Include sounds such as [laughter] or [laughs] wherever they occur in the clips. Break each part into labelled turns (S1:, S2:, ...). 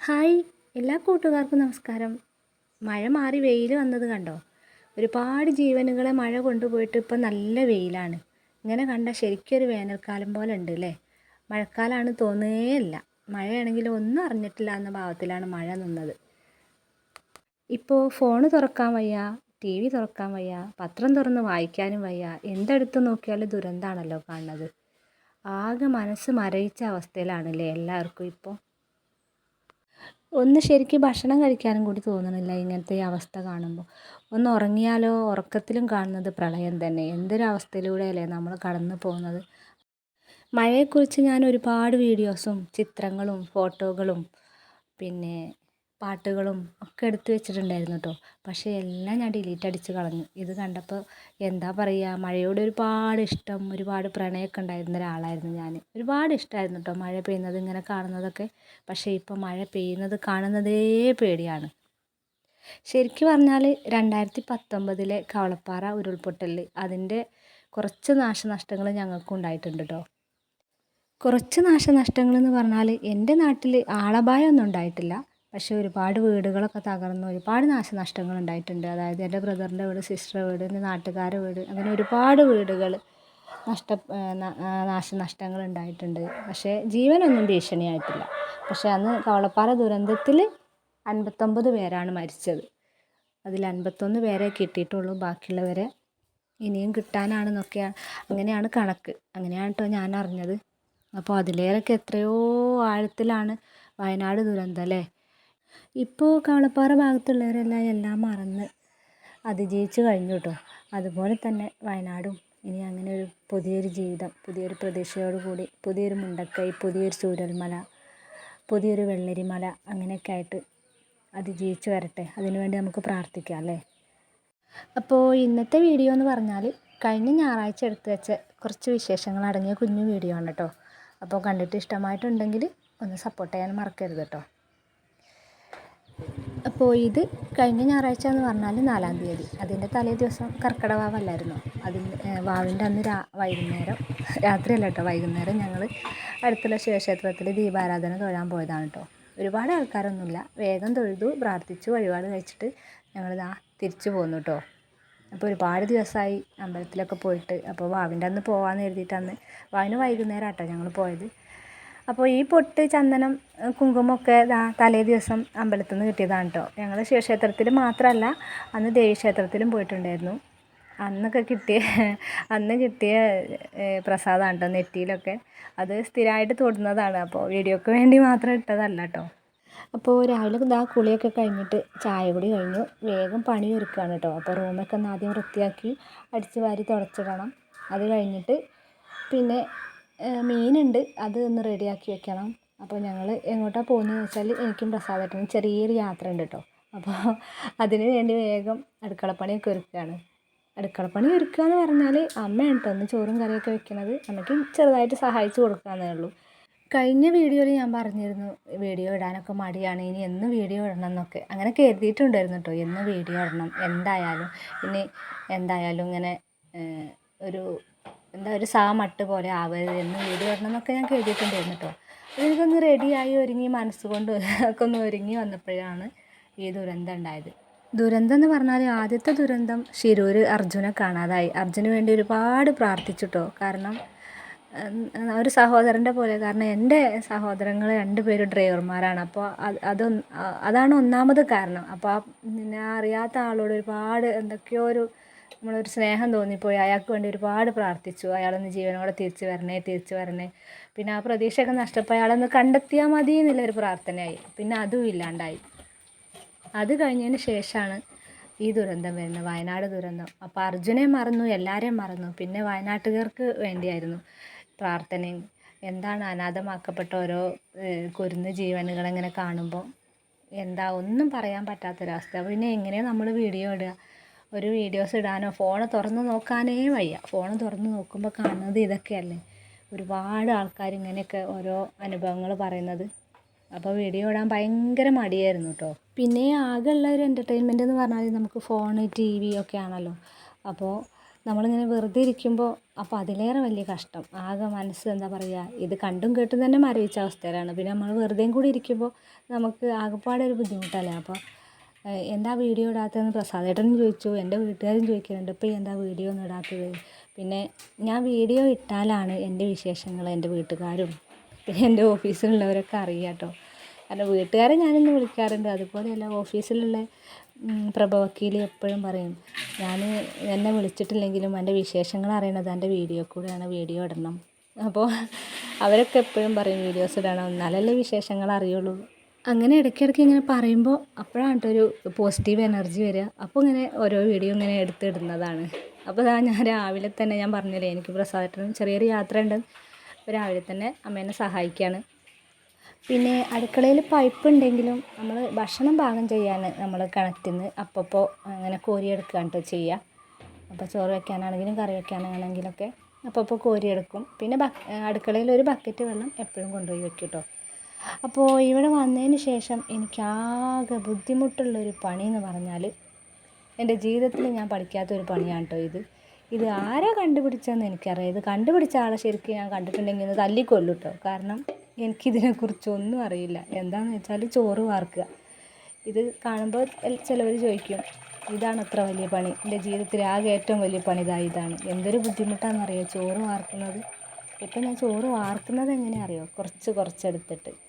S1: Hi എല്ലാ കൂട്ടുകാർക്കും നമസ്കാരം. മഴ മാറി വെയിൽ വന്നത് കണ്ടോ? ഒരുപാട് ജീവനുകളെ മഴ കൊണ്ടുപോയിട്ട് ഇപ്പം നല്ല വെയിലാണ്. ഇങ്ങനെ കണ്ട ശരിക്കൊരു വേനൽക്കാലം പോലെ ഉണ്ട് അല്ലേ മഴക്കാലമാണ് തോന്നുകയില്ല. മഴയാണെങ്കിൽ ഒന്നും അറിഞ്ഞിട്ടില്ല എന്ന ഭാവത്തിലാണ് മഴ നിന്നത്. ഇപ്പോൾ ഫോണ് തുറക്കാൻ വയ്യ ടി വി തുറക്കാൻ വയ്യ പത്രം തുറന്ന് വായിക്കാനും വയ്യ എന്തെടുത്ത് നോക്കിയാലും ദുരന്താണല്ലോ കാണുന്നത്. ആകെ മനസ്സ് മരയിച്ച അവസ്ഥയിലാണല്ലേ എല്ലാവർക്കും ഇപ്പോൾ ഒന്ന് ശരിക്കും ഭക്ഷണം കഴിക്കാനും കൂടി തോന്നണില്ല ഇങ്ങനത്തെ ഈ അവസ്ഥ കാണുമ്പോൾ. ഒന്ന് ഉറങ്ങിയാലോ ഉറക്കത്തിലും കാണുന്നത് പ്രളയം തന്നെ. എന്തൊരു അവസ്ഥയിലൂടെയല്ലേ നമ്മൾ കടന്നു പോകുന്നത്? മഴയെക്കുറിച്ച് ഞാൻ ഒരുപാട് വീഡിയോസും ചിത്രങ്ങളും ഫോട്ടോകളും പിന്നെ പാട്ടുകളും ഒക്കെ എടുത്തു വെച്ചിട്ടുണ്ടായിരുന്നു കേട്ടോ പക്ഷേ എല്ലാം ഞാൻ ഡിലീറ്റ് അടിച്ച് കളഞ്ഞു. ഇത് കണ്ടപ്പോൾ എന്താ പറയുക മഴയോട് ഒരുപാട് ഇഷ്ടം ഒരുപാട് പ്രണയമൊക്കെ ഉണ്ടായിരുന്ന ഒരാളായിരുന്നു ഞാൻ ഒരുപാട് ഇഷ്ടമായിരുന്നു കേട്ടോ മഴ പെയ്യുന്നത് ഇങ്ങനെ കാണുന്നതൊക്കെ. പക്ഷേ ഇപ്പോൾ മഴ പെയ്യുന്നത് കാണുന്നതേ പേടിയാണ്. ശരിക്കും പറഞ്ഞാൽ രണ്ടായിരത്തി പത്തൊമ്പതിലെ കവളപ്പാറ ഉരുൾപൊട്ടൽ അതിന്റെ കുറച്ച് നാശനഷ്ടങ്ങൾ ഞങ്ങൾക്കും ഉണ്ടായിട്ടുണ്ട് കേട്ടോ കുറച്ച് നാശനഷ്ടങ്ങൾ എന്ന് പറഞ്ഞാൽ എന്റെ നാട്ടിൽ ആളപായമൊന്നും ഉണ്ടായിട്ടില്ല. പക്ഷേ ഒരുപാട് വീടുകളൊക്കെ തകർന്നു. ഒരുപാട് നാശനഷ്ടങ്ങൾ ഉണ്ടായിട്ടുണ്ട്. അതായത് എന്റെ ബ്രദറിന്റെ വീട് സിസ്റ്ററുടെ വീട് എന്റെ നാട്ടുകാരുടെ വീട് അങ്ങനെ ഒരുപാട് വീടുകൾ നഷ്ട നാശനഷ്ടങ്ങൾ ഉണ്ടായിട്ടുണ്ട്. പക്ഷേ ജീവനൊന്നും ഭീഷണിയായിട്ടില്ല. പക്ഷേ അന്ന് കവളപ്പാറ ദുരന്തത്തിൽ അൻപത്തൊമ്പത് പേരാണ് മരിച്ചത്. അതിൽ അൻപത്തൊന്ന് പേരെ കിട്ടിയിട്ടുള്ളൂ. ബാക്കിയുള്ളവരെ ഇനിയും കിട്ടാനാണെന്നൊക്കെയാണ് അങ്ങനെയാണ് കണക്ക്. അങ്ങനെയാണ് കേട്ടോ ഞാൻ അറിഞ്ഞത്. അപ്പോൾ അതിലേറെയൊക്കെ എത്രയോ ആഴത്തിലാണ് വയനാട് ദുരന്തം അല്ലേ? ഇപ്പോൾ കവളപ്പാറ ഭാഗത്തുള്ളവരെല്ലാം എല്ലാം മറന്ന് അതിജീവിച്ച് കഴിഞ്ഞു കേട്ടോ അതുപോലെ തന്നെ വയനാടും. ഇനി അങ്ങനെ ഒരു പുതിയൊരു ജീവിതം പുതിയൊരു പ്രതീക്ഷയോട് കൂടി പുതിയൊരു മുണ്ടക്കൈ പുതിയൊരു ചൂരൽമല പുതിയൊരു വെള്ളരിമല അങ്ങനെയൊക്കെ ആയിട്ട് അതിജീവിച്ച് വരട്ടെ. അതിനുവേണ്ടി നമുക്ക് പ്രാർത്ഥിക്കാം അല്ലേ? അപ്പോൾ ഇന്നത്തെ വീഡിയോ എന്ന് പറഞ്ഞാൽ കഴിഞ്ഞ ഞായറാഴ്ച എടുത്തു വെച്ച കുറച്ച് വിശേഷങ്ങൾ അടങ്ങിയ കുഞ്ഞു വീഡിയോ ആണ് കേട്ടോ അപ്പോൾ കണ്ടിട്ട് ഇഷ്ടമായിട്ടുണ്ടെങ്കിൽ ഒന്ന് സപ്പോർട്ട് ചെയ്യാൻ മറക്കരുത് കേട്ടോ ഇത് കഴിഞ്ഞ ഞായറാഴ്ച എന്ന് പറഞ്ഞാൽ നാലാം തീയതി. അതിന്റെ തലേ ദിവസം കർക്കിടക വാവല്ലായിരുന്നോ? അതിന്റെ വാവിന്റെ അന്ന് രാ വൈകുന്നേരം രാത്രിയല്ല കേട്ടോ വൈകുന്നേരം ഞങ്ങൾ അടുത്തുള്ള ശിവക്ഷേത്രത്തിൽ ദീപാരാധന തൊഴാൻ പോയതാണ് കേട്ടോ. ഒരുപാട് ആൾക്കാരൊന്നുമില്ല. വേഗം തൊഴുതു പ്രാർത്ഥിച്ചു വഴിപാട് കഴിച്ചിട്ട് ഞങ്ങൾ ഇതാ തിരിച്ചു പോന്നു കേട്ടോ. അപ്പോൾ ഒരുപാട് ദിവസമായി അമ്പലത്തിലൊക്കെ പോയിട്ട്. അപ്പോൾ വാവിന്റെ അന്ന് പോകാമെന്ന് കരുതിയിട്ട് അന്ന് വാവിന് വൈകുന്നേരം ആട്ടോ ഞങ്ങൾ പോയത്. അപ്പോൾ ഈ പൊട്ട് ചന്ദനം കുങ്കുമൊക്കെ തലേ ദിവസം അമ്പലത്തിൽ നിന്ന് കിട്ടിയതാണ് കേട്ടോ ഞങ്ങൾ ശിവക്ഷേത്രത്തിൽ മാത്രമല്ല അന്ന് ദേവീക്ഷേത്രത്തിലും പോയിട്ടുണ്ടായിരുന്നു. അന്നൊക്കെ കിട്ടിയ അന്ന് കിട്ടിയ പ്രസാദമാണ് കേട്ടോ നെറ്റിയിലൊക്കെ. അത് സ്ഥിരമായിട്ട് തൊടുന്നതാണ്. അപ്പോൾ വീഡിയോക്ക് വേണ്ടി മാത്രം ഇട്ടതല്ല കേട്ടോ അപ്പോൾ രാവിലെ ഇതാ കുളിയൊക്കെ കഴിഞ്ഞിട്ട് ചായ കുടി കഴിഞ്ഞു. വേഗം പണി ഒരുക്കുകയാണ് കേട്ടോ അപ്പോൾ റൂമൊക്കെ ഒന്ന് ആദ്യം വൃത്തിയാക്കി അടിച്ച് വാരി തുടച്ചിടണം. അത് കഴിഞ്ഞിട്ട് പിന്നെ മീനുണ്ട്. അത് ഒന്ന് റെഡിയാക്കി വെക്കണം. അപ്പോൾ ഞങ്ങൾ എങ്ങോട്ടാണ് പോകുന്നതെന്ന് വെച്ചാൽ എനിക്കും പ്രസാദേട്ടനും ചെറിയൊരു യാത്ര ഉണ്ട് കേട്ടോ അപ്പോൾ അതിന് വേണ്ടി വേഗം അടുക്കളപ്പണിയൊക്കെ ഒരുക്കുകയാണ് അടുക്കളപ്പണി ഒരുക്കുക എന്ന് പറഞ്ഞാൽ അമ്മയാണ് കേട്ടോ ഒന്ന് ചോറും കറിയൊക്കെ വെക്കുന്നത് അമ്മയ്ക്ക് ചെറുതായിട്ട് സഹായിച്ചു കൊടുക്കാന്നേ ഉള്ളൂ. കഴിഞ്ഞ വീഡിയോയിൽ ഞാൻ പറഞ്ഞിരുന്നു വീഡിയോ ഇടാനൊക്കെ മടിയാണ്. ഇനി എന്ന് വീഡിയോ ഇടണം എന്നൊക്കെ. അങ്ങനെ കരുതിയിട്ടുണ്ടായിരുന്നു കേട്ടോ എന്ന് വീഡിയോ ഇടണം. എന്തായാലും ഇനി എന്തായാലും ഇങ്ങനെ ഒരു എന്താ ഒരു സാ മട്ട് പോലെ ആവരുത് എന്ന് വീട് വരണം എന്നൊക്കെ ഞാൻ കരുതിയിട്ടുണ്ടായിരുന്നു കേട്ടോ എനിക്കൊന്ന് റെഡിയായി ഒരുങ്ങി മനസ്സുകൊണ്ട് ഒക്കെ ഒന്ന് ഒരുങ്ങി വന്നപ്പോഴാണ് ഈ ദുരന്തം ഉണ്ടായത്. ദുരന്തം എന്ന് പറഞ്ഞാൽ ആദ്യത്തെ ദുരന്തം ശിരൂർ അർജുനെ കാണാതായി. അർജുന് വേണ്ടി ഒരുപാട് പ്രാർത്ഥിച്ചിട്ടോ കാരണം ഒരു സഹോദരന്റെ പോലെ. കാരണം എന്റെ സഹോദരങ്ങൾ രണ്ടുപേരും ഡ്രൈവർമാരാണ്. അപ്പോൾ അത് അതൊന്ന് അതാണ് ഒന്നാമത് കാരണം. അപ്പോൾ ഞാൻ അറിയാത്ത ആളോട് ഒരുപാട് എന്തൊക്കെയോ ഒരു നമ്മളൊരു സ്നേഹം തോന്നിപ്പോയി. അയാൾക്ക് വേണ്ടി ഒരുപാട് പ്രാർത്ഥിച്ചു. അയാളൊന്ന് ജീവനോടെ തിരിച്ചു വരണേ തിരിച്ചു വരണേ. പിന്നെ ആ പ്രതീക്ഷയൊക്കെ നഷ്ടപ്പെട്ട അയാളൊന്ന് കണ്ടെത്തിയാൽ മതി എന്നുള്ളൊരു പ്രാർത്ഥനയായി. പിന്നെ അതും ഇല്ലാണ്ടായി. അത് കഴിഞ്ഞതിന് ശേഷമാണ് ഈ ദുരന്തം വരുന്നത്. വയനാട് ദുരന്തം. അപ്പോൾ അർജുനെ മറന്നു എല്ലാവരെയും മറന്നു. പിന്നെ വയനാട്ടുകാർക്ക് വേണ്ടിയായിരുന്നു പ്രാർത്ഥനയും. എന്താണ് അനാഥമാക്കപ്പെട്ട ഓരോ കുരുന്ന് ജീവനുകളെങ്ങനെ കാണുമ്പോൾ എന്താ ഒന്നും പറയാൻ പറ്റാത്തൊരവസ്ഥ. പിന്നെ എങ്ങനെയാണ് നമ്മൾ വീഡിയോ ഇടുക? ഒരു വീഡിയോസ് ഇടാനോ ഫോൺ തുറന്ന് നോക്കാനേ വയ്യ. ഫോൺ തുറന്ന് നോക്കുമ്പോൾ കാണുന്നത് ഇതൊക്കെയല്ലേ? ഒരുപാട് ആൾക്കാർ ഇങ്ങനെയൊക്കെ ഓരോ അനുഭവങ്ങൾ പറയുന്നത്. അപ്പോൾ വീഡിയോ ഇടാൻ ഭയങ്കര മടിയായിരുന്നു കേട്ടോ പിന്നെ ആകെ ഉള്ള ഒരു എന്റർടൈൻമെന്റ് എന്ന് പറഞ്ഞാൽ നമുക്ക് ഫോൺ ടി വി ഒക്കെ ആണല്ലോ. അപ്പോൾ നമ്മളിങ്ങനെ വെറുതെ ഇരിക്കുമ്പോൾ അപ്പോൾ അതിലേറെ വലിയ കഷ്ടം. ആകെ മനസ്സ് എന്താ പറയുക ഇത് കണ്ടും കേട്ടും തന്നെ മരവിച്ച അവസ്ഥയിലാണ്. പിന്നെ നമ്മൾ വെറുതെയും കൂടി ഇരിക്കുമ്പോൾ നമുക്ക് ആകെപ്പാടെ ഒരു ബുദ്ധിമുട്ടല്ലേ? അപ്പോൾ എന്താ വീഡിയോ ഇടാത്തതെന്ന് പ്രസാദേട്ടനും ചോദിച്ചു എന്റെ വീട്ടുകാരും ചോദിക്കുന്നുണ്ട് ഇപ്പോൾ എന്താ വീഡിയോ ഒന്നും ഇടാത്തത്? പിന്നെ ഞാൻ വീഡിയോ ഇട്ടാലാണ് എന്റെ വിശേഷങ്ങൾ എന്റെ വീട്ടുകാരും പിന്നെ എന്റെ ഓഫീസിലുള്ളവരൊക്കെ അറിയുക കേട്ടോ. കാരണം വീട്ടുകാരെ ഞാനിന്ന് വിളിക്കാറുണ്ട്. അതുപോലെയല്ല ഓഫീസിലുള്ള പ്രഭ എപ്പോഴും പറയും ഞാൻ എന്നെ വിളിച്ചിട്ടില്ലെങ്കിലും എന്റെ വിശേഷങ്ങൾ അറിയണത് എന്റെ വീഡിയോ കൂടെയാണ് വീഡിയോ ഇടണം. അപ്പോൾ അവരൊക്കെ എപ്പോഴും പറയും വീഡിയോസ് ഇടണം. എന്നാലല്ലേ വിശേഷങ്ങൾ അറിയുള്ളൂ. അങ്ങനെ ഇടയ്ക്കിടയ്ക്ക് ഇങ്ങനെ പറയുമ്പോൾ അപ്പോഴാണ് കേട്ടോ ഒരു പോസിറ്റീവ് എനർജി വരിക അപ്പോൾ ഇങ്ങനെ ഓരോ വീഡിയോ ഇങ്ങനെ എടുത്തിടുന്നതാണ്. അപ്പോൾ ഇതാ ഞാൻ രാവിലെ തന്നെ ഞാൻ പറഞ്ഞില്ലേ എനിക്ക് പ്രസാദത്തിന് ചെറിയൊരു യാത്ര ഉണ്ട് അപ്പോൾ രാവിലെ തന്നെ അമ്മേനെ സഹായിക്കുകയാണ് പിന്നെ അടുക്കളയിൽ പൈപ്പ് ഉണ്ടെങ്കിലും നമ്മൾ ഭക്ഷണം പാകം ചെയ്യാൻ നമ്മൾ കിണറ്റിൽ നിന്ന് അപ്പപ്പോൾ അങ്ങനെ കോരിയെടുക്കുകയാണ് കേട്ടോ ചെയ്യുക അപ്പോൾ ചോറ് വെക്കാനാണെങ്കിലും കറി വെക്കാനാണെങ്കിലൊക്കെ അപ്പപ്പോൾ കോരിയെടുക്കും. പിന്നെ ബ അടുക്കളയിൽ ഒരു ബക്കറ്റ് വെള്ളം എപ്പോഴും കൊണ്ടുപോയി വെക്കും കേട്ടോ അപ്പോൾ ഇവിടെ വന്നതിന് ശേഷം എനിക്കാകെ ബുദ്ധിമുട്ടുള്ളൊരു പണി എന്ന് പറഞ്ഞാൽ എന്റെ ജീവിതത്തിൽ ഞാൻ പഠിക്കാത്തൊരു പണിയാണ് കേട്ടോ ഇത്. ഇത് ആരാ കണ്ടുപിടിച്ചതെന്ന് എനിക്കറിയാം. ഇത് കണ്ടുപിടിച്ച ആളെ ശരിക്കും ഞാൻ കണ്ടിട്ടുണ്ടെങ്കിൽ ഒന്ന് തല്ലിക്കൊല്ലു കേട്ടോ കാരണം എനിക്കിതിനെക്കുറിച്ചൊന്നും അറിയില്ല. എന്താണെന്ന് വെച്ചാൽ ചോറ് വാർക്കുക ഇത് കാണുമ്പോൾ ചിലവർ ചോദിക്കും ഇതാണ് അത്ര വലിയ പണി. എന്റെ ജീവിതത്തിൽ ആകെ ഏറ്റവും വലിയ പണി ഇതാ ഇതാണ്. എന്തൊരു ബുദ്ധിമുട്ടാണെന്നറിയോ ചോറ് വാർക്കുന്നത്? ഇപ്പം ഞാൻ ചോറ് വാർക്കുന്നത് എങ്ങനെയാ അറിയോ? കുറച്ച് കുറച്ചെടുത്തിട്ട്.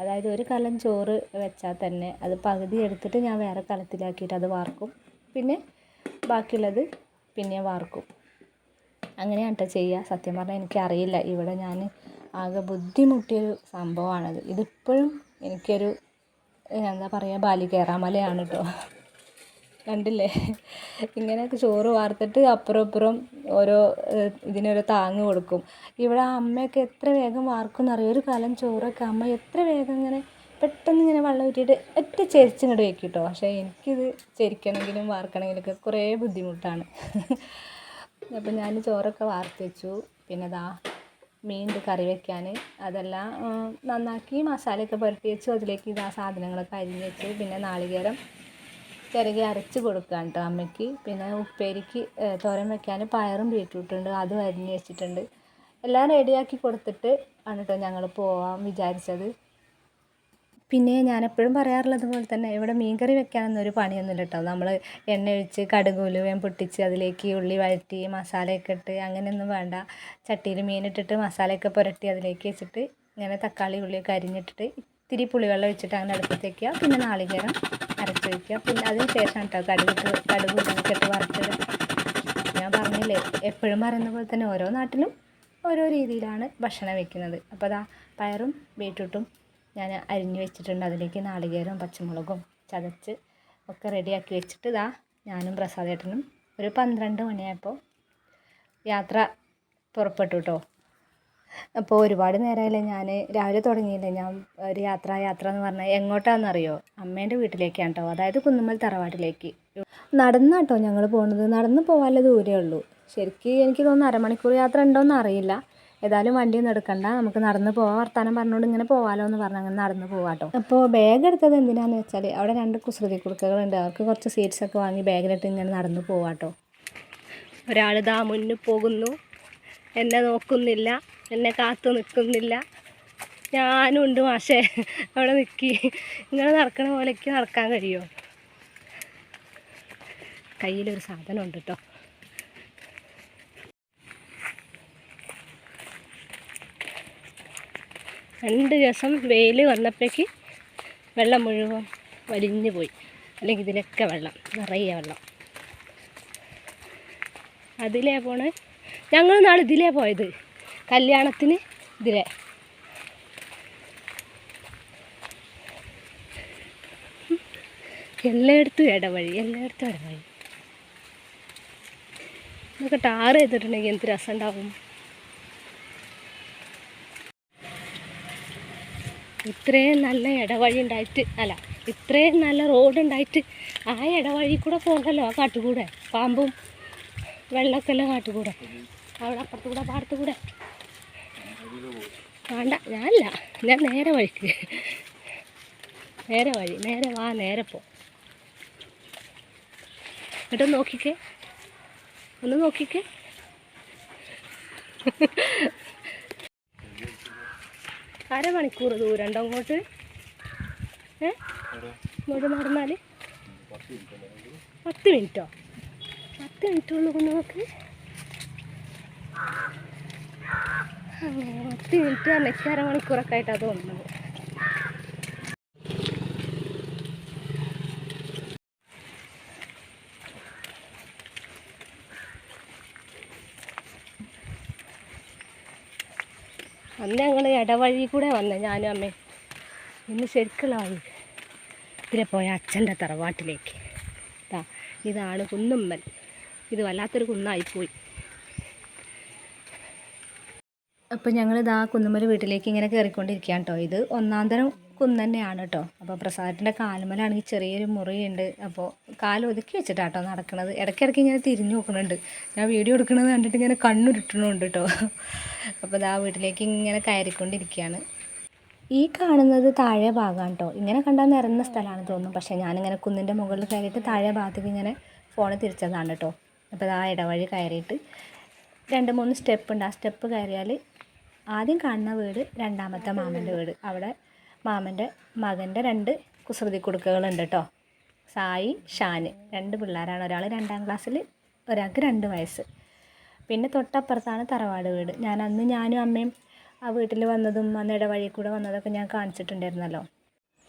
S1: അതായത് ഒരു കലം ചോറ് വെച്ചാൽ തന്നെ അത് പകുതി എടുത്തിട്ട് ഞാൻ വേറെ കലത്തിലാക്കിയിട്ട് അത് വാർക്കും. പിന്നെ ബാക്കിയുള്ളത് പിന്നെ വാർക്കും. അങ്ങനെയാണ് കേട്ടോ ചെയ്യുക സത്യം പറഞ്ഞാൽ എനിക്കറിയില്ല. ഇവിടെ ഞാൻ ആകെ ബുദ്ധിമുട്ടിയൊരു സംഭവമാണത് ഇതിപ്പോഴും എനിക്കൊരു എന്താ പറയുക ബാലി കയറാമലയാണ് കേട്ടോ കണ്ടില്ലേ? ഇങ്ങനെയൊക്കെ ചോറ് വാർത്തിട്ട് അപ്പുറം ഇപ്പുറം ഓരോ ഇതിനൊരു താങ്ങ് കൊടുക്കും. ഇവിടെ അമ്മയൊക്കെ എത്ര വേഗം വാർക്കും എന്നറിയോ ഒരു കാലം ചോറൊക്കെ അമ്മ എത്ര വേഗം ഇങ്ങനെ പെട്ടെന്ന് ഇങ്ങനെ വെള്ളം ഊറ്റിയിട്ട് ഒറ്റ ചെരിച്ചിങ്ങോട്ട് വെക്കും കേട്ടോ പക്ഷേ എനിക്കിത് ചെരിക്കണമെങ്കിലും വാർക്കണമെങ്കിലൊക്കെ കുറേ ബുദ്ധിമുട്ടാണ്. അപ്പം ഞാൻ ചോറൊക്കെ വാർത്ത് വെച്ചു. പിന്നെ ദാ മീൻ കറി വെക്കാൻ. അതെല്ലാം നന്നാക്കി മസാലയൊക്കെ പുരട്ടി വെച്ചു. അതിലേക്ക് ഇതാ സാധനങ്ങളൊക്കെ അരിഞ്ഞ് വെച്ചു. പിന്നെ നാളികേരം ചിരകി അരച്ച് കൊടുക്കാം കേട്ടോ അമ്മയ്ക്ക്. പിന്നെ ഉപ്പേരിക്ക് തോരൻ വെക്കാൻ പയറും ബീറ്റ്റൂട്ടുണ്ട് അതും അരിഞ്ഞ് വെച്ചിട്ടുണ്ട്. എല്ലാം റെഡിയാക്കി കൊടുത്തിട്ട് ആണ് കേട്ടോ ഞങ്ങൾ പോവാൻ വിചാരിച്ചത്. പിന്നെ ഞാൻ എപ്പോഴും പറയാറുള്ളത് പോലെ തന്നെ ഇവിടെ മീൻകറി വെക്കാനൊന്നും ഒരു പണിയൊന്നുമില്ല കേട്ടോ നമ്മൾ എണ്ണ ഒഴിച്ച് കടുക് ഉലുവയും പൊട്ടിച്ച് അതിലേക്ക് ഉള്ളി വഴറ്റി മസാലയൊക്കെ ഇട്ട് അങ്ങനെയൊന്നും വേണ്ട. ചട്ടിയിൽ മീനിട്ടിട്ട് മസാലയൊക്കെ പുരട്ടി അതിലേക്ക് വെച്ചിട്ട് ഇങ്ങനെ തക്കാളി ഉള്ളിയൊക്കെ അരിഞ്ഞിട്ടിട്ട് ഇത്തിരി പുളിവെള്ളം ഒഴിച്ചിട്ട് അങ്ങനെ അടുപ്പത്ത് വയ്ക്കുക പിന്നെ നാളികേരം അരച്ച് വയ്ക്കുക പിന്നെ അതിന് ശേഷം കേട്ടോ കടുകിട്ട് കടുക് ഉലുവൊക്കെ വറുത്തിടുക ഞാൻ പറഞ്ഞില്ലേ എപ്പോഴും പറയുന്ന പോലെ തന്നെ ഓരോ നാട്ടിലും ഓരോ രീതിയിലാണ് ഭക്ഷണം വെക്കുന്നത്. അപ്പോൾ അതാ പയറും ബീട്രൂട്ടും ഞാൻ അരിഞ്ഞ് വെച്ചിട്ടുണ്ട്. അതിലേക്ക് നാളികേരവും പച്ചമുളകും ചതച്ച് ഒക്കെ റെഡിയാക്കി വെച്ചിട്ട് ഇതാ ഞാനും പ്രസാദേട്ടനും ഒരു പന്ത്രണ്ട് മണിയായപ്പോൾ യാത്ര പുറപ്പെട്ടു കേട്ടോ അപ്പോൾ ഒരുപാട് നേരമായില്ലേ ഞാൻ രാവിലെ തുടങ്ങിയില്ലേ ഞാൻ ഒരു യാത്ര യാത്ര എന്ന് പറഞ്ഞാൽ എങ്ങോട്ടാണെന്നറിയോ അമ്മേന്റെ വീട്ടിലേക്കാണ് കേട്ടോ അതായത് കുന്നുമ്മൽ തറവാട്ടിലേക്ക്. നടന്നാട്ടോ ഞങ്ങൾ പോകുന്നത് നടന്ന് പോകാനുള്ള ദൂരമേ ഉള്ളൂ. ശരിക്കും എനിക്ക് തോന്നുന്നു അരമണിക്കൂർ യാത്ര ഉണ്ടോയെന്ന് അറിയില്ല. ഏതായാലും വണ്ടിയൊന്നും എടുക്കണ്ട. നമുക്ക് നടന്ന് പോവാം. വർത്താനം പറഞ്ഞുകൊണ്ട് ഇങ്ങനെ പോകാമല്ലോ എന്ന് പറഞ്ഞ് അങ്ങനെ നടന്ന് പോവാട്ടോ. അപ്പോൾ ബാഗ് എടുത്തത് എന്തിനാന്ന് വെച്ചാൽ അവിടെ രണ്ട് കുസൃതി കുടുക്കകളുണ്ട് അവർക്ക് കുറച്ച് സീറ്റ്സ് ഒക്കെ വാങ്ങി ബാഗിലിട്ട് ഇങ്ങനെ നടന്ന് പോവാട്ടോ. ദാ മുന്നിൽ പോകുന്നു. എന്നെ നോക്കുന്നില്ല. എന്നെ കാത്തു നിൽക്കുന്നില്ല. ഞാനും ഉണ്ട് മാഷേ. അവിടെ നിൽക്കി ഇങ്ങനെ നടക്കണ പോലെക്ക് നടക്കാൻ കഴിയുമോ കയ്യിലൊരു സാധനം ഉണ്ട് കേട്ടോ രണ്ട് ദിവസം വെയിൽ വന്നപ്പോഴേക്ക് വെള്ളം മുഴുവൻ വലിഞ്ഞു പോയി. അല്ലെങ്കിൽ ഇതിലൊക്കെ വെള്ളം നിറയെ വെള്ളം. അതിലേ പോണ്. ഞങ്ങൾ നാളെ ഇതിലേ പോയത്. കല്യാണത്തിന് ഇതിലെ. എല്ലായിടത്തും ഇടവഴി എല്ലായിടത്തും ഇടവഴി. ഇതൊക്കെ ടാർ ചെയ്തിട്ടുണ്ടെങ്കിൽ എന്ത് രസം ഉണ്ടാവും ഇത്രയും നല്ല ഇടവഴി ഉണ്ടായിട്ട് അല്ല ഇത്രയും നല്ല റോഡ് ഉണ്ടായിട്ട് ആ ഇടവഴി കൂടെ പോകണ്ടല്ലോ ആ കാട്ടുകൂടെ. പാമ്പും വെള്ളമൊക്കെ അല്ലേ കാട്ടുകൂടെ. അവിടെ അപ്പുറത്തുകൂടെ പാടത്തുകൂടെ പാടത്ത് കൂടെ. വേണ്ട ഞാനല്ല. ഞാൻ നേരെ വഴിക്ക്. നേരെ വഴി നേരെ വാ നേരെ പോ. എന്നിട്ട് നോക്കിക്കേ. ഒന്ന് നോക്കിക്കേ. അരമണിക്കൂർ ദൂരണ്ടോ അങ്ങോട്ട് ഏ? ഇങ്ങോട്ട് നടന്നാൽ പത്ത് മിനിറ്റോ? പത്ത് മിനിറ്റുള്ളൂ നോക്ക് അങ്ങനെ പത്ത് മിനിറ്റ് പറഞ്ഞിട്ട് അരമണിക്കൂറൊക്കെ ആയിട്ടാണ് തോന്നുന്നത് അന്ന് ഞങ്ങൾ ഇടവഴി കൂടെ വന്നത് ഞാനും അമ്മയും. ഇന്ന് ശരിക്കുള്ള വഴി ഇതിലെ പോയ അച്ഛന്റെ തറവാട്ടിലേക്ക്. ഇതാ ഇതാണ് കുന്നുമ്മൽ. ഇത് വല്ലാത്തൊരു കുന്നായിപ്പോയി. അപ്പോൾ ഞങ്ങളിത് ആ കുന്നുമല വീട്ടിലേക്ക് ഇങ്ങനെ കയറിക്കൊണ്ടിരിക്കുകയാണ് കേട്ടോ ഇത് ഒന്നാം തരം കുന്ന് തന്നെയാണ് കേട്ടോ അപ്പോൾ പ്രസാദത്തിന്റെ കാലുമലാണെങ്കിൽ ചെറിയൊരു മുറിയുണ്ട്. അപ്പോൾ കാൽ ഒതുക്കി വെച്ചിട്ടാട്ടോ നടക്കുന്നത് ഇടയ്ക്കിടയ്ക്ക് ഇങ്ങനെ തിരിഞ്ഞു നോക്കുന്നുണ്ട്. ഞാൻ വീഡിയോ എടുക്കുന്നത് കണ്ടിട്ട് ഇങ്ങനെ കണ്ണുരുട്ടണുണ്ട് കേട്ടോ അപ്പോൾ ഇതാ വീട്ടിലേക്ക് ഇങ്ങനെ കയറിക്കൊണ്ടിരിക്കുകയാണ്. ഈ കാണുന്നത് താഴെ ഭാഗമാണ് കേട്ടോ ഇങ്ങനെ കണ്ടാൽ നിറഞ്ഞ സ്ഥലമാണ് തോന്നുന്നു. പക്ഷേ ഞാനിങ്ങനെ കുന്നിന്റെ മുകളിൽ കയറിയിട്ട് താഴെ ഭാഗത്തേക്ക് ഇങ്ങനെ ഫോണ് തിരിച്ചതാണ് കേട്ടോ അപ്പോൾ ആ ഇടവഴി കയറിയിട്ട് രണ്ട് മൂന്ന് സ്റ്റെപ്പ് ഉണ്ട് ആ സ്റ്റെപ്പ് കയറിയാൽ ആദ്യം കാണുന്ന വീട് രണ്ടാമത്തെ മാമന്റെ വീട്. അവിടെ മാമന്റെ മകന്റെ രണ്ട് കുസൃതി കുടുക്കകളുണ്ട് കേട്ടോ സായി ഷാന്. രണ്ട് പിള്ളേരാണ്. ഒരാൾ രണ്ടാം ക്ലാസ്സിൽ ഒരാൾക്ക് രണ്ട് വയസ്സ്. പിന്നെ തൊട്ടപ്പുറത്താണ് തറവാട് വീട്. ഞാൻ അന്ന് ഞാനും അമ്മയും ആ വീട്ടിൽ വന്നതും അന്ന് ഇടവഴി കൂടെ വന്നതൊക്കെ ഞാൻ കാണിച്ചിട്ടുണ്ടായിരുന്നല്ലോ.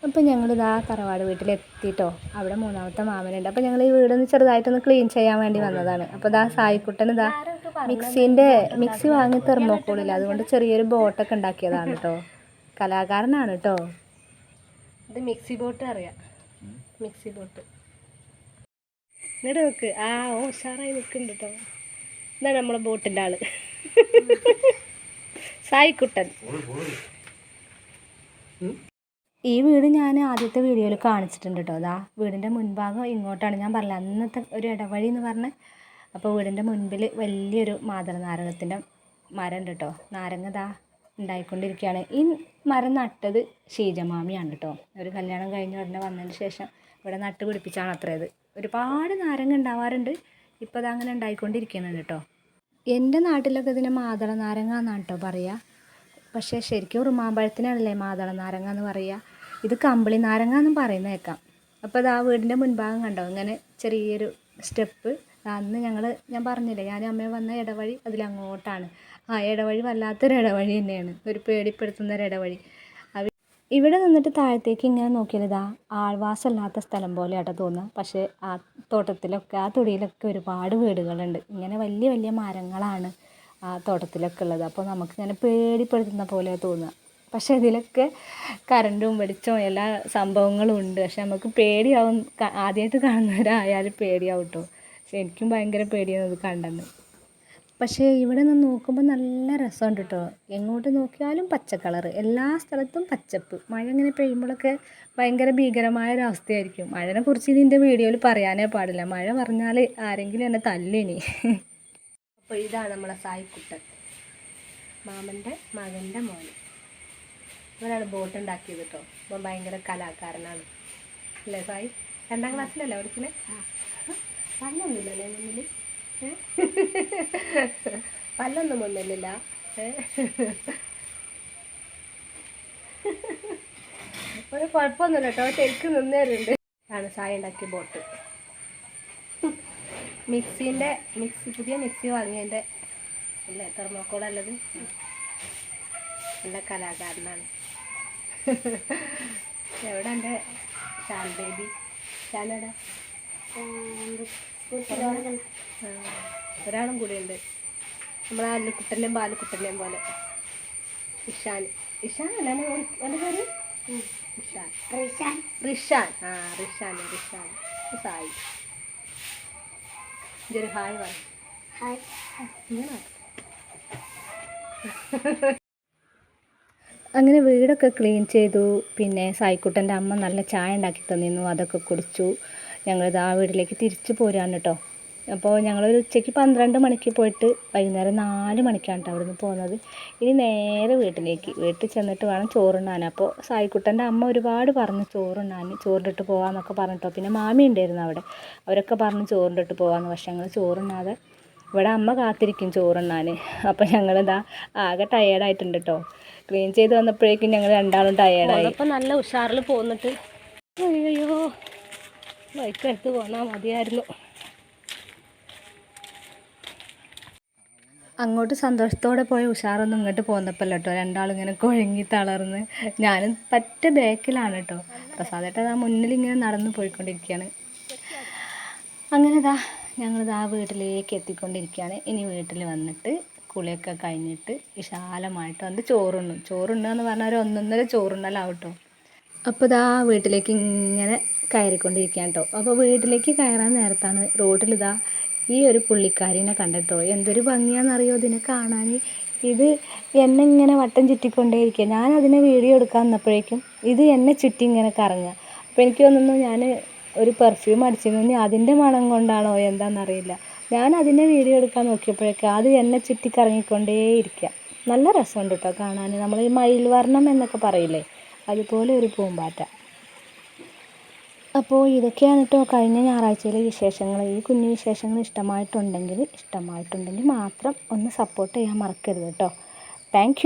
S1: അപ്പോൾ ആ തറവാട് വീട്ടിലെത്തിയിട്ടോ അവിടെ മൂന്നാമത്തെ മാമനുണ്ട്. അപ്പോൾ ഞങ്ങൾ ഈ വീടൊന്ന് ചെറുതായിട്ടൊന്ന് ക്ലീൻ ചെയ്യാൻ വേണ്ടി വന്നതാണ്. അപ്പോൾ ഇതാ സായിക്കുട്ടൻ ഇതാ മിക്സീന്റെ മിക്സി വാങ്ങി തെർമോക്കോളില്ല അതുകൊണ്ട് ചെറിയൊരു ബോട്ടൊക്കെ ഉണ്ടാക്കിയതാണ് കേട്ടോ കലാകാരനാണ് കേട്ടോ ഇത് മിക്സി ബോട്ട് അറിയാം. Mixie boat. എന്നിട്ട് നോക്ക് ആ ഓ ഉഷാറായി നിൽക്കുന്നുണ്ട് കേട്ടോ ഇതാണ് നമ്മളെ ബോട്ടിന്റെ ആൾ. സായിക്കുട്ടൻ. ഈ വീട് ഞാൻ ആദ്യത്തെ വീഡിയോയിൽ കാണിച്ചിട്ടുണ്ട് കേട്ടോ. അതാ വീടിന്റെ മുൻഭാഗം ഇങ്ങോട്ടാണ്. ഞാൻ പറഞ്ഞത് അന്നത്തെ ഒരു ഇടവഴി എന്ന് പറഞ്ഞ് അപ്പോൾ വീടിന്റെ മുൻപിൽ വലിയൊരു മാതള നാരകത്തിന്റെ മരം ഉണ്ട് കേട്ടോ. നാരങ്ങ ദാ ഉണ്ടായിക്കൊണ്ടിരിക്കുകയാണ്. ഈ മരം നട്ടത് ഷീജമാമിയാണ് കേട്ടോ. ഒരു കല്യാണം കഴിഞ്ഞ ഉടനെ വന്നതിന് ശേഷം ഇവിടെ നട്ട് പിടിപ്പിച്ചാണ് അത്ര ഇത്. ഒരുപാട് നാരങ്ങ ഉണ്ടാവാറുണ്ട്. ഇപ്പോൾ അതങ്ങനെ ഉണ്ടായിക്കൊണ്ടിരിക്കുന്നുണ്ട് കേട്ടോ. എന്റെ നാട്ടിലൊക്കെ ഇതിനെ മാതള നാരങ്ങ എന്നാണ് കേട്ടോ പറയുക പക്ഷേ ശരിക്കും ഉറുമാമ്പഴത്തിനാണല്ലേ മാതള നാരങ്ങ എന്ന് പറയുക? ഇത് കമ്പിളി നാരങ്ങ എന്നും പറയുന്ന കേൾക്കാം. അപ്പോൾ അത് ആ വീടിന്റെ മുൻഭാഗം കണ്ടോ? ഇങ്ങനെ ചെറിയൊരു സ്റ്റെപ്പ്. അന്ന് ഞങ്ങൾ ഞാൻ പറഞ്ഞില്ലേ ഞാൻ അമ്മ വന്ന ഇടവഴി അതിലങ്ങോട്ടാണ്. ആ ഇടവഴി വല്ലാത്തൊരു ഇടവഴി തന്നെയാണ്. ഒരു പേടിപ്പെടുത്തുന്ന ഇടവഴി. ഇവിടെ നിന്നിട്ട് താഴത്തേക്ക് ഇങ്ങനെ നോക്കിയാൽ ഇതാ ആൾവാസമില്ലാത്ത സ്ഥലം പോലെ ആട്ടോ തോന്നുക. പക്ഷേ ആ തോട്ടത്തിലൊക്കെ ആ തൊടിയിലൊക്കെ ഒരുപാട് വീടുകളുണ്ട്. ഇങ്ങനെ വലിയ വലിയ മരങ്ങളാണ്. ആ തോട്ടത്തിലൊക്കെ ഉള്ളത്. അപ്പോൾ നമുക്കിങ്ങനെ പേടിപ്പെടുത്തുന്ന പോലെ തോന്നുക. പക്ഷേ ഇതിലൊക്കെ കറണ്ടും വെളിച്ചവും എല്ലാ സംഭവങ്ങളും ഉണ്ട്. പക്ഷെ നമുക്ക് പേടിയാവും. ആദ്യമായിട്ട് കാണുന്നവരായാൽ പേടിയാവും കേട്ടോ പക്ഷെ എനിക്കും ഭയങ്കര പേടിയാണ് ഇത് കണ്ടെന്ന്. പക്ഷേ ഇവിടെ നിന്ന് നോക്കുമ്പോൾ നല്ല രസമുണ്ട് കേട്ടോ എങ്ങോട്ട് നോക്കിയാലും പച്ച എല്ലാ സ്ഥലത്തും പച്ചപ്പ്. മഴ ഇങ്ങനെ പെയ്യുമ്പോഴൊക്കെ ഭയങ്കര ഭീകരമായ അവസ്ഥയായിരിക്കും. മഴനെ കുറിച്ച് ഇതിന്റെ വീഡിയോയിൽ പറയാനേ പാടില്ല. മഴ പറഞ്ഞാൽ ആരെങ്കിലും എന്നെ തല്ലിനി അപ്പോൾ ഇതാണ് നമ്മളെ സായിക്കുട്ടൻ. മാമന്റെ മകന്റെ മോൻ. ഇവനാണ് ബോട്ട് ഉണ്ടാക്കിയത് കേട്ടോ അപ്പം ഭയങ്കര കലാകാരനാണ്. അല്ലേ സായി? രണ്ടാം ക്ലാസ്സിലല്ലേ പഠിക്കണേ? പല്ലൊന്നുമില്ലല്ലേ മുന്നിൽ? [laughs] പല്ലൊന്നും മുന്നിലില്ല. ഏ? [laughs] ഒരു കുഴപ്പമൊന്നുമില്ല കേട്ടോ ശരിക്കും നിന്നേരുണ്ട്. ആണ് സായി ഉണ്ടാക്കിയ ബോട്ട്. മിക്സീന്റെ മിക്സി പുതിയ മിക്സി വാങ്ങിയതിന്റെ അല്ലേ തെർമോക്കോളല്ലത് നല്ല കലാകാരനാണ്. എവിടെ എന്റെ ചാൻ ബേബി ചാനടാ ഒരാളും കൂടെ ഉണ്ട്. നമ്മളെ അല്ലുക്കുട്ടന്റെയും ബാലുക്കുട്ടന്റെയും പോലെ. ഇഷാൻ. ഇഷാൻ അല്ലേ എന്റെ പേര്? ഇഷാൻ. ഋഷാൻ ആ ഋഷാൻ ഋഷാൻ സായി. ഇതൊരു ഹായ് അങ്ങനെ വീടൊക്കെ ക്ലീൻ ചെയ്തു. പിന്നെ സായിക്കുട്ടന്റെ അമ്മ നല്ല ചായ ഉണ്ടാക്കി തന്നിരുന്നു. അതൊക്കെ കുടിച്ചു. ഞങ്ങളിത് ആ വീട്ടിലേക്ക് തിരിച്ചു പോരാണ് കേട്ടോ. അപ്പോൾ ഞങ്ങളൊരു ഉച്ചയ്ക്ക് പന്ത്രണ്ട് മണിക്ക് പോയിട്ട് വൈകുന്നേരം നാല് മണിക്കാണ് കേട്ടോ അവിടുന്ന് പോകുന്നത് ഇനി നേരെ വീട്ടിലേക്ക് വീട്ടിൽ ചെന്നിട്ട് വേണം ചോറുണ്ണാൻ. അപ്പോൾ സായിക്കുട്ടന്റെ അമ്മ ഒരുപാട് പറഞ്ഞു ചോറുണ്ണാൻ ചോറിട്ടിട്ട് പോകാമെന്നൊക്കെ പറഞ്ഞിട്ടോ. പിന്നെ മാമി ഉണ്ടായിരുന്നു അവിടെ. അവരൊക്കെ പറഞ്ഞു ചോറിട്ടിട്ട് പോകാമെന്ന് പക്ഷേ ഞങ്ങൾ ചോറുണ്ണാതെ ഇവിടെ അമ്മ കാത്തിരിക്കും ചോറുണ്ണാൻ അപ്പോൾ ഞങ്ങളിതാ ആകെ ടയേർഡായിട്ടുണ്ട് കേട്ടോ ക്ലീൻ ചെയ്ത് വന്നപ്പോഴേക്കും ഞങ്ങൾ രണ്ടാളും ടയേർഡായി അപ്പോൾ നല്ല ഉഷാറിൽ പോന്നിട്ട് അയ്യോ ബൈക്ക് എടുത്ത് പോന്നാൽ മതിയായിരുന്നു. അങ്ങോട്ട് സന്തോഷത്തോടെ പോയ ഉഷാറൊന്നും ഇങ്ങോട്ട് പോന്നപ്പോൾ കേട്ടോ രണ്ടാളിങ്ങനെ കുഴങ്ങി തളർന്ന്. ഞാനും പറ്റ ബാക്കിലാണ് കേട്ടോ പ്രസാദേട്ടൻ ആ മുന്നിൽ ഇങ്ങനെ നടന്ന് പോയിക്കൊണ്ടിരിക്കുകയാണ് അങ്ങനെ ഇതാ ഞങ്ങളിതാ വീട്ടിലേക്ക് എത്തിക്കൊണ്ടിരിക്കുകയാണ് ഇനി വീട്ടിൽ വന്നിട്ട് കുളിയൊക്കെ കഴിഞ്ഞിട്ട് വിശാലമായിട്ട് വന്ന് ചോറുണ്ണും. എന്ന് പറഞ്ഞാൽ ഒന്നൊന്നര ചോറുണ്ണലാവും കേട്ടോ അപ്പോൾ ഇതാ വീട്ടിലേക്ക് ഇങ്ങനെ കയറിക്കൊണ്ടിരിക്കുകയാണ് കേട്ടോ അപ്പോൾ വീട്ടിലേക്ക് കയറാൻ നേരത്താണ് റോഡിലിതാ ഈ ഒരു പുള്ളിക്കാരിനെ കണ്ടിട്ടോ? എന്തൊരു ഭംഗിയാണെന്നറിയോ ഇതിനെ കാണാൻ? ഇത് എന്നെ ഇങ്ങനെ വട്ടം ചുറ്റിക്കൊണ്ടേയിരിക്കുക. ഞാൻ അതിനെ വീഡിയോ എടുക്കാൻ നിന്നപ്പോഴേക്കും ഇത് എന്നെ ചുറ്റി ഇങ്ങനെ കറങ്ങുക. അപ്പോൾ എനിക്ക് തോന്നുന്നു ഞാൻ ഒരു പെർഫ്യൂം അടിച്ചിരുന്നു. അതിന്റെ മണം കൊണ്ടാണോ എന്താണെന്നറിയില്ല ഞാൻ അതിനെ വീഡിയോ എടുക്കാൻ നോക്കിയപ്പോഴേക്കും അത് എന്നെ ചുറ്റി കറങ്ങിക്കൊണ്ടേയിരിക്കുക. നല്ല രസമുണ്ട് കേട്ടോ കാണാൻ നമ്മൾ ഈ മയിൽ വർണം എന്നൊക്കെ പറയില്ലേ? അതുപോലെ ഒരു പൂമ്പാറ്റ. അപ്പോൾ ഇതൊക്കെയാണ് കേട്ടോ കഴിഞ്ഞ ഞായറാഴ്ചയിലെ വിശേഷങ്ങൾ ഈ കുഞ്ഞു വിശേഷങ്ങൾ ഇഷ്ടമായിട്ടുണ്ടെങ്കിൽ ഇഷ്ടമായിട്ടുണ്ടെങ്കിൽ മാത്രം ഒന്ന് സപ്പോർട്ട് ചെയ്യാൻ മറക്കരുത് കേട്ടോ താങ്ക്